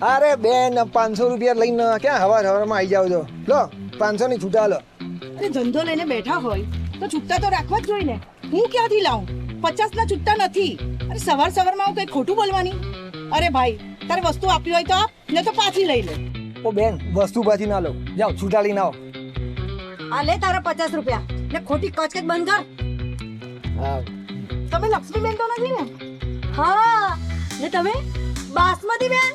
અરે બેન પાંચસો રૂપિયા લઈને ક્યાં હવાર હવારમાં આવી જાવ છો? લો પાંચસો ની છૂટા લો. અરે ધંધો લઈને બેઠા હોય તો છૂટા તો રાખવા જ જોઈએ ને હું ક્યાંથી લાવું? પચાસ ના છૂટા નથી. અરે સવાર સવારમાં હું કઈ ખોટું બોલવાની? અરે ભાઈ તારે વસ્તુ આપી હોય તો આપ ને તો પાછી લઈ લે. ઓ બેન વસ્તુ પાછી ના લો. જાઓ છૂટા લઈને આવો. આ લે તારા પચાસ રૂપિયા. ને ખોટી કચકચ બંધ કર. તમે તમે લક્ષ્મીબેન તો નથી ને? હા. ને તમે? બાસમતી બેન?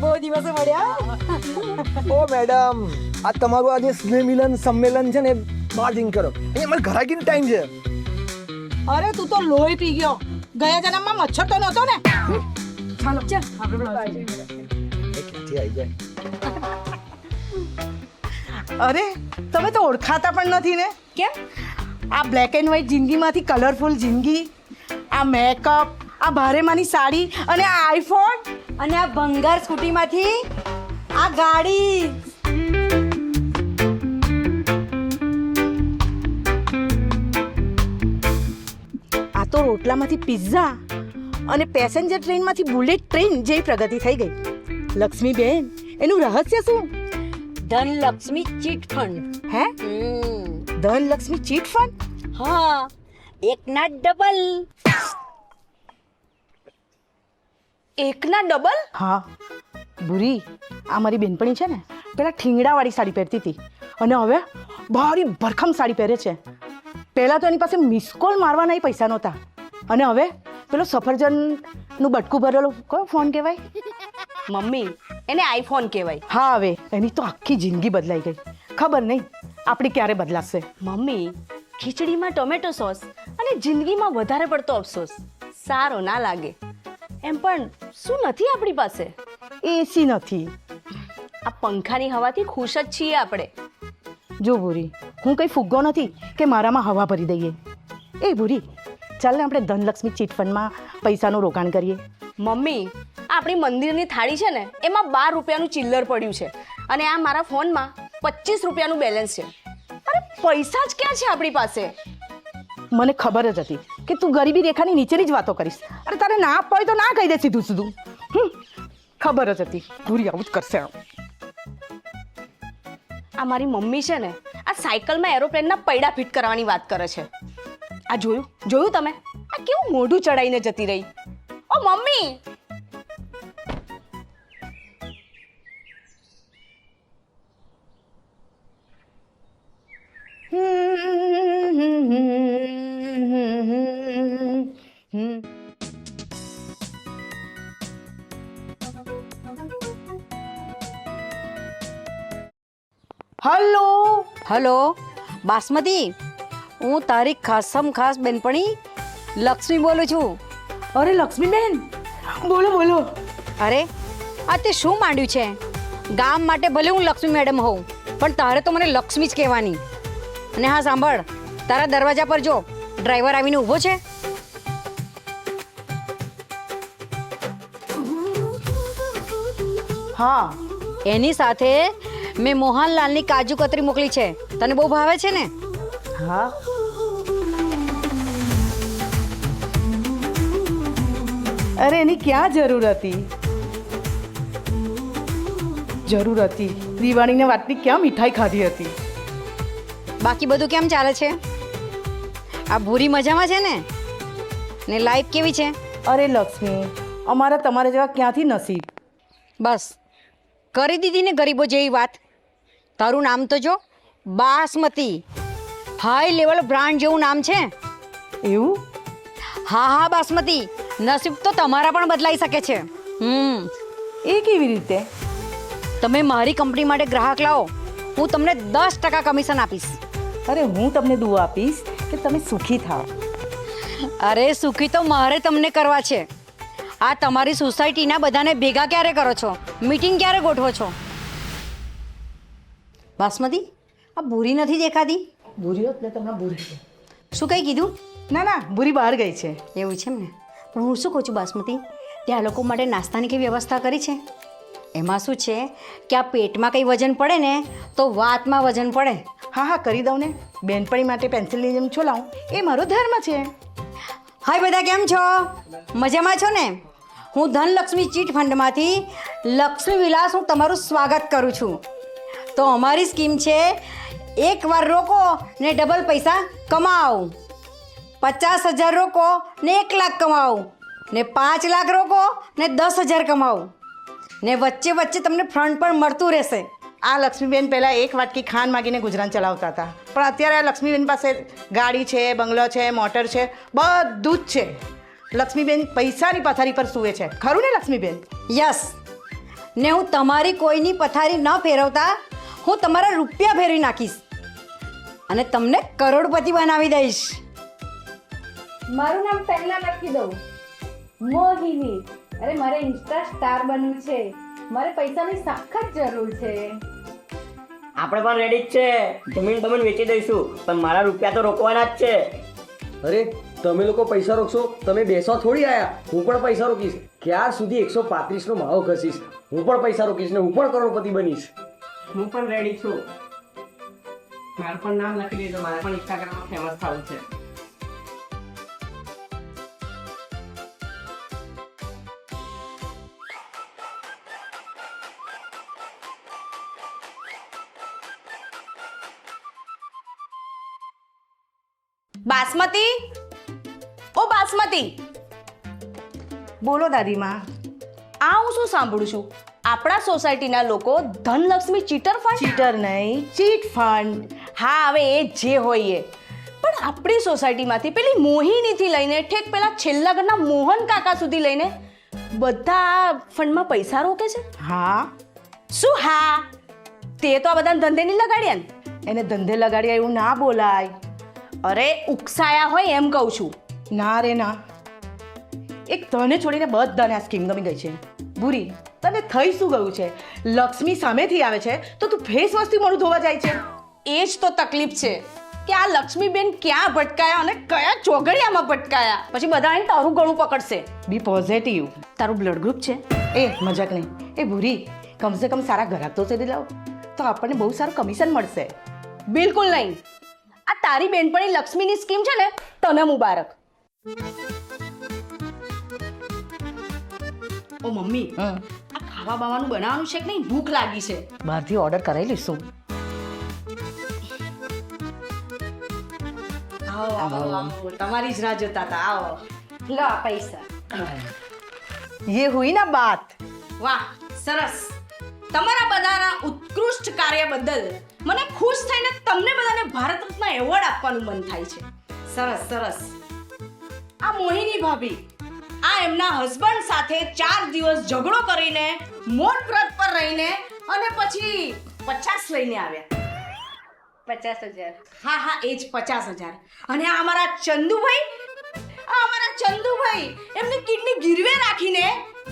બહુ દિવસે મળ્યા. ઓ મેડમ આ તમારું આ જે સ્નેહ મિલન સંમેલન છે ને બહાર જઈને કરો. એ અમારે ઘરાકીનો ટાઈમ છે. અરે તું તો લોહી પી ગયો. ગયા જન્મમાં મચ્છર તો નહોતો ને. ચાલો. ચાલ. આપણે અરે તમે તો ઓળખાતા પણ નથી ને. કેમ? આ બ્લેક એન્ડ વ્હાઈટ જિંદગીમાંથી કલરફુલ જિંદગી આ મેકઅપ આ ભારેમાની સાડી અને આ આઈફોન અને આ ભંગાર સ્કૂટીમાંથી આ ગાડી. આ તો રોટલામાંથી પિઝા અને પેસેન્જર ટ્રેનમાંથી બુલેટ ટ્રેન જેવી પ્રગતિ થઈ ગઈ. લક્ષ્મીબેન એનું રહસ્ય શું? Dhanlaxmi chit fund. હે. Dhanlaxmi chit fund? હા એકના ડબલ એકના ડબલ? હા. ભૂરી આ મારી બેનપણી છે ને પેલા ઠીંગડાવાળી સાડી પહેરતી હતી. અને હવે ભારી ભરખમ સાડી પહેરે છે. પહેલાં તો એની પાસે મિસકોલ મારવાના પૈસા નહોતા. અને હવે પેલો સફરજનનું બટકું ભરેલો કયો ફોન કહેવાય? મમ્મી એને આઈફોન કહેવાય. હા હવે એની તો આખી જિંદગી બદલાઈ ગઈ. ખબર નહીં આપણી ક્યારે બદલાશે. મમ્મી ખીચડીમાં ટોમેટો સોસ અને જિંદગીમાં વધારે પડતો અફસોસ. સારો ના લાગે. એમ પણ શું નથી આપણી પાસે? એસી નથી. આ પંખાની હવાથી ખુશ જ છીએ આપણે. જો ભૂરી હું કંઈ ફુગ્ગો નથી કે મારામાં હવા ભરી દઈએ? એ ભૂરી ચાલને આપણે ધનલક્ષ્મી ચીટફંડમાં પૈસાનું રોકાણ કરીએ. મમ્મી આપણી મંદિરની થાળી છે ને એમાં બાર રૂપિયાનું ચિલ્લર પડ્યું છે. અને આ મારા ફોનમાં પચીસ રૂપિયાનું બેલેન્સ છે. અરે પૈસા જ ક્યાં છે આપણી પાસે? મને ખબર જ હતી કે તું ગરીબી રેખાની નીચેની જ વાતો કરીશ. અરે તારે ના આપવા હોય તો ના કહી દે સીધું સીધું. ખબર જ હતી. ભૂરી આવું જ કરશે આ મારી મમ્મી છે ને, આ સાયકલમાં એરોપ્લેનના પૈડા ફિટ કરવાની વાત કરે છે. આ જોયું? જોયું તમે? આ કેવું મોઢું ચડાઈને જતી રહી? ઓ મમ્મી! હલો. હલો બાસમતી હું તારી ખાસમ ખાસ બેનપણી લક્ષ્મી બોલું છું. અરે લક્ષ્મીબેન બોલો બોલો. અરે આ તે શું માંડ્યું છે? ગામ માટે ભલે હું લક્ષ્મી મેડમ હોઉં પણ તારે તો મને લક્ષ્મી જ કહેવાની. અને હા સાંભળ તારા દરવાજા પર જો ડ્રાઈવર આવીને ઊભો છે. હા. એની સાથે મેં મોહનલાલની કાજુ કતરી મોકલી છે. તને બહુ ભાવે છે ને? હા. અરે એની ક્યાં જરૂર હતી? જરૂર હતી. દિવાળીને વાતની ક્યાં મીઠાઈ ખાધી હતી? બાકી બધું કેમ ચાલે છે? આ ભૂરી મજામાં છે ને? ને લાઈફ કેવી છે? અરે લક્ષ્મી અમારા તમારા જેવા ક્યાંથી નસીબ? બસ. કરી દીધી ને ગરીબો જેવી વાત. તારું નામ તો જો બાસમતી. હાઈ લેવલ બ્રાન્ડ જેવું નામ છે. એવું? હા હા બાસમતી. નસીબ તો તમારા પણ બદલાઈ શકે છે. હમ. એ કેવી રીતે? તમે મારી કંપની માટે ગ્રાહક લાવો. હું તમને દસ ટકા કમિશન આપીશ. અરે હું તમને દુઆ આપીશ કે તમે સુખી થાઓ અરે સુખી તો મારે તમને કરવા છે. આ તમારી સોસાયટીના બધાને ભેગા ક્યારે કરો છો? મીટિંગ ક્યારે ગોઠવો છો? બાસમતી આ ભૂરી નથી દેખાતી? ભૂરી હોત ને તમને ભૂરી શું કંઈ કીધું? ના ના ભૂરી બહાર ગઈ છે. એવું છે ને? પણ હું શું કહું છું બાસમતી ત્યાં લોકો માટે નાસ્તાની કઈ વ્યવસ્થા કરી છે? એમાં શું છે કે આ પેટમાં કંઈ વજન પડે ને તો વાતમાં વજન પડે. હા હા કરી દઉં ને. બેનપણી માટે પેન્સિલની જેમ છોલાવું. એ મારો ધર્મ છે. હાય બધા કેમ છો? મજામાં છો ને? હું ધનલક્ષ્મી ચીટ ફંડમાંથી લક્ષ્મી વિલાસ હું તમારું સ્વાગત કરું છું. તો અમારી સ્કીમ છે એકવાર રોકો ને ડબલ પૈસા કમાઓ. પચાસ હજાર રોકો ને એક લાખ કમાઓ. ને પાંચ લાખ રોકો ને દસ હજાર કમાઓ. ને વચ્ચે વચ્ચે તમને ફંડ પણ મળતું રહેશે. આ લક્ષ્મીબેન પહેલાં એક વાટકી ખાંડ માગીને ગુજરાન ચલાવતા હતા. પણ અત્યારે આ લક્ષ્મીબેન પાસે ગાડી છે બંગલો છે મોટર છે બધું જ છે. લક્ષ્મીબેન પૈસાની પથારી પર સૂવે છે. ખરું ને લક્ષ્મીબેન? યસ. ને હું તમારી કોઈની પથારી ન ફેરવતા હું તમારા રૂપિયા ફેરવી નાખીશ. અને તમને કરોડપતિ બનાવી દઈશ. મારું નામ પહેલા લખી દઉં. મોહિની. અરે મારે ઇન્સ્ટા સ્ટાર બનવું છે. મારે પૈસાની સખત જરૂર છે. આપણે પણ રેડી જ છે. જમીન બમીન વેચી દઈશું. પણ મારા રૂપિયા તો રોકવાના જ છે. અરે તમે લોકો પૈસા રોકશો તમે બેસવા થોડી આયા. હું પણ પૈસા રોકીશ. ક્યાર સુધી એકસો પાંત્રીસ નો ભાવ ઘસીશ? હું પણ પૈસા રોકીશ ને હું પણ કરોડપતિ બનીશ. હું પણ રેડી છું. મારું પણ નામ લખી દેજો. મારે પણ ઇન્સ્ટાગ્રામમાં ફેમસ થવું છે. બાસમતી? ઓ બાસમતી. બોલો દાદીમાં. આ હું શું સાંભળું છું? આપણા સોસાયટીના લોકો ધનલક્ષ્મી ચીટર ફંડ ચીટર નહીં ચીટ ફંડ હા હવે એ જે હોય એ. પણ આપણી સોસાયટીમાંથી પેલી મોહિનીથી લઈને ઠેક પેલા છેલ્લા ઘરના મોહન કાકા સુધી લઈને બધા આ ફંડમાં પૈસા રોકે છે? હા. શું હા? તે તો આ બધાને ધંધે નહીં લગાડ્યા ને? એને ધંધે લગાડ્યા એવું ના બોલાય. અરે ઉકસાયા હોય એમ કહું છું. ના રે ના. એક તને છોડીને બધાને આ સ્કીમ ગમી ગઈ છે. બુરી તને થઈ શું ગયું છે? લક્ષ્મી સામેથી આવે છે તો તું ફેસ વસ્તી મોડું ધોવા જાય છે. એ જ તો તકલીફ છે કે આ લક્ષ્મીબેન ક્યાં ભટકાયા અને કયા ચોગડિયામાં ભટકાયા? પછી બધા એને તારું ગળું પકડશે. બી પોઝિટિવ તારું બ્લડ ગ્રુપ છે. એ મજાક નહીં. એ ભૂરી કમસે કમ સારા ગ્રાહક તો શોધી લાવ. તો આપણને બહુ સારું કમિશન મળશે. બિલકુલ નહીં. આ તારી બેનપણી લક્ષ્મીની સ્કીમ છે ને તને મુબારક. ઓ મમ્મી. ખાવા બાવાનું બનાવવાનું છે કે નહીં ભૂખ લાગી છે બહારથી ઓર્ડર કરાવી લઈશું આવો આવો આવો તમારી જ રાહ જોતા હતા આવો લો આ પૈસા ये हुई ना बात વાહ સરસ તમારા બધાના ઉત્કૃષ્ટ કાર્ય બદલ મને ખુશ થઈને તમને બધાને ભારત રત્ન એવોર્ડ આપવાનું મન થાય છે સરસ સરસ આ મોહિની ભાભી એમના હસબન્ડ સાથે ચાર દિવસ ઝઘડો કરીને મોન વ્રત પર રહીને અને પછી પચાસ લઈને આવ્યા. પચાસ હજાર. હા હા એ જ પચાસ હજાર. અને આ અમારા ચંદુભાઈ આ અમારા ચંદુભાઈ એમની કિડની ગીરવે રાખીને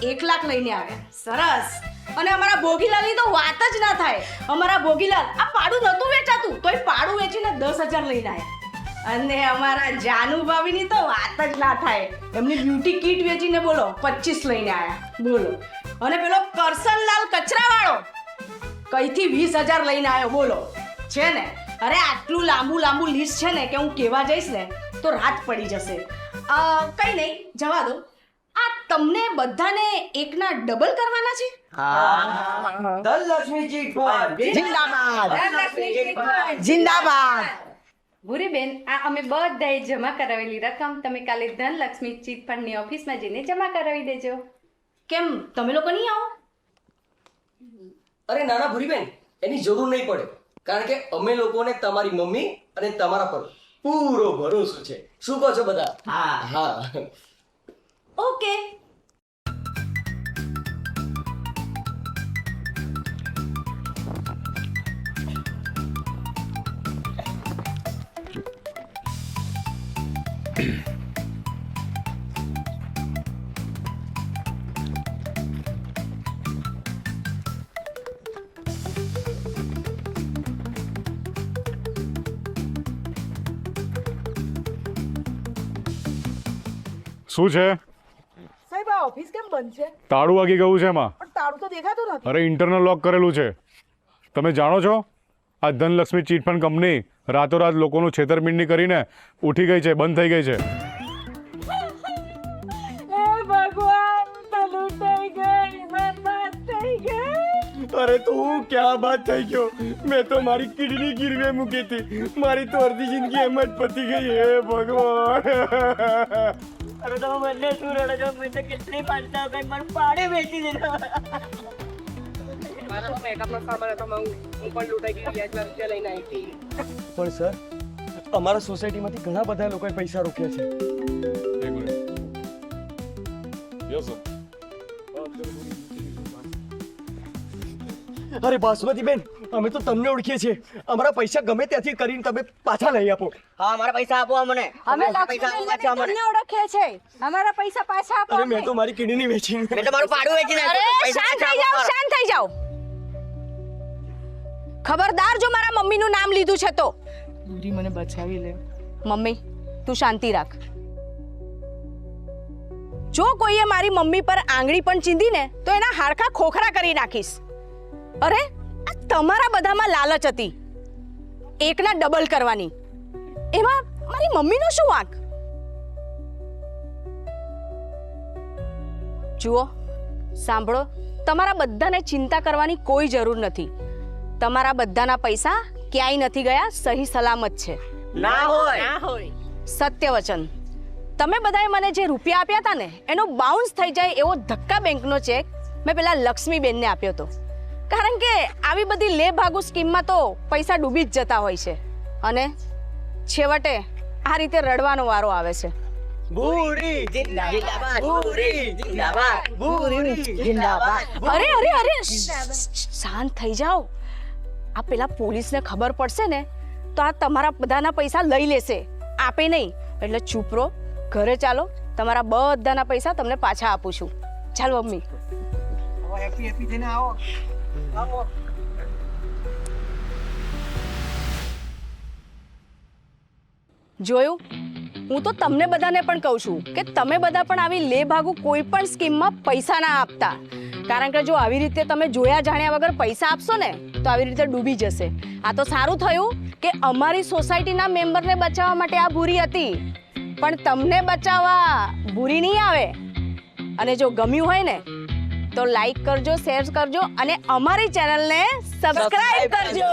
એક લાખ લઈને આવ્યા. સરસ. અને અમારા ભોગીલાલની તો વાત જ ના થાય. અમારા ભોગીલાલ આ પાડું નહોતું વેચાતું તોય પાડું વેચીને દસ હજાર લઈને આવ્યા. અને અમારા જાનુ ભાભીની તો વાત જ ના થાય. એમની બ્યુટી કીટ વેચીને બોલો પચીસ લઈને આવ્યા બોલો. અને પેલો કરસનલાલ કચરાવાળો કઈથી વીસ હજાર લઈને આવ્યો બોલો. છે ને? અરે આટલું લાંબુ લાંબુ લિસ્ટ છે ને કે હું કેવા જઈશ ને તો રાત પડી જશે. કંઈ નહીં જવા દો. આ તમને બધાને એકના ડબલ કરવાના છે? ધનલક્ષ્મી જિંદાબાદ. ભૂરી બેન આ અમે બધાએ જમા કરાવેલી રકમ. તમે કાલે ધનલક્ષ્મી ચીટફંડની ઓફિસમાં જઈને જમા કરાવી દેજો. કેમ? તમે લોકો નહીં આવો? અરે નાના ભૂરીબેન એની જરૂર નહીં પડે. કારણ કે અમે લોકોને તમારી મમ્મી અને તમારા પર પૂરો ભરોસો છે. શું કહો છો બધા? હા. હા. ઓકે. શું છે? સાહેબ આ ઓફિસ કેમ બંધ છે? તાળું વાગી ગયું છે એમાં. પણ તાળું તો દેખાતું નથી. અરે ઇન્ટરનલ લોક કરેલું છે. તમે જાણો છો? આ ધનલક્ષ્મી ચીટફંડ કંપની રાતોરાત લોકોનું છેતરપિંડી કરીને ઉઠી ગઈ છે બંધ થઈ ગઈ છે. અરે તું ક્યાં બાત થઈ ગયો? મેં તો મારી કિડની ગીરવે મૂકી હતી. મારી તો અડધી જિંદગી એમ જ પતી ગઈ. હે ભગવાન. અરે તમે બંને શું રડો છો મેં તો કેટલી પાડતા કઈ મને પાડે વેચી દીધો. મારા મેકઅપનો સામાન હતો હું હું પણ લૂંટાઈ ગઈ વ્યાજ રૂપિયા લઈને આવી હતી. પણ સર અમારા સોસાયટીમાંથી ઘણા બધા લોકોએ પૈસા રોક્યા છે. અરે બાસમતી બેન અમે તો તમને ઓળખીએ છીએ. અમારા પૈસા ગમે ત્યાંથી કરીને તમે પાછા લઈ આપો. હા અમારા પૈસા આપો અમને. અમે પૈસા પાછા ઓળખીએ છે અમારા પૈસા પાછા આપો અરે મેં તો મારી કિડની વેચી મેં તો મારું પાડું વેચી નાખ્યું પૈસા શાંત થઈ જાઓ શાંત થઈ જાઓ. ખબરદાર જો મારા મમ્મીનું નામ લીધું છે તો. ભૂરી મને બચાવી લે. મમ્મી તું શાંતિ રાખ. જો કોઈએ મારી મમ્મી પર આંગળી પણ ચીંધી ને તો એના હાડકા ખોખરા કરી નાખીશ. અરે આ તમારા બધામાં લાલચ હતી. એકના ડબલ કરવાની. એમાં મારી મમ્મીનો શું વાંક? જુઓ સાંભળો તમારા બધાને ચિંતા કરવાની કોઈ જરૂર નથી. તમારા બધાના પૈસા ક્યાંય નથી ગયા સહી સલામત છે. ના હોય. ના હોય. સત્ય વચન તમે બધાએ મને જે રૂપિયા આપ્યા હતા ને એનો બાઉન્સ થઈ જાય એવો ધક્કા બેંકનો ચેક મેં પેલા લક્ષ્મીબેનને આપ્યો હતો. કારણ કે આવી બધી લે ભાગુ સ્કીમમાં તો પૈસા ડૂબી જ જતા હોય છે. અને છેવટે આ રીતે રડવાનો વારો આવે છે. અરે અરે અરે શાંત થઈ જાઓ. આ પેલા પોલીસને ખબર પડશે ને તો આ તમારા બધાના પૈસા લઈ લેશે. આપે નહીં. એટલે ચૂપ રહો. ઘરે ચાલો. તમારા બધાના પૈસા તમને પાછા આપું છું. ચાલો મમ્મી. હેપી હેપી થઈને આવો. આવો જોયું? હું તો તમને બધાને પણ કહું છું કે તમે બધા પણ આવી લે ભાગુ કોઈ પણ સ્કીમમાં પૈસા ના આપતા. કારણ કે જો આવી રીતે તમે જોયા જાણ્યા વગર પૈસા આપશો ને, તો આવી રીતે ડૂબી જશે. આ તો સારું થયું કે અમારી સોસાયટીના મેમ્બરને બચાવવા માટે આ ભૂરી હતી. પણ તમને બચાવવા ભૂરી નહીં આવે. અને જો ગમ્યું હોય ને તો લાઈક કરજો શેર કરજો અને અમારી ચેનલને સબસ્ક્રાઇબ કરજો.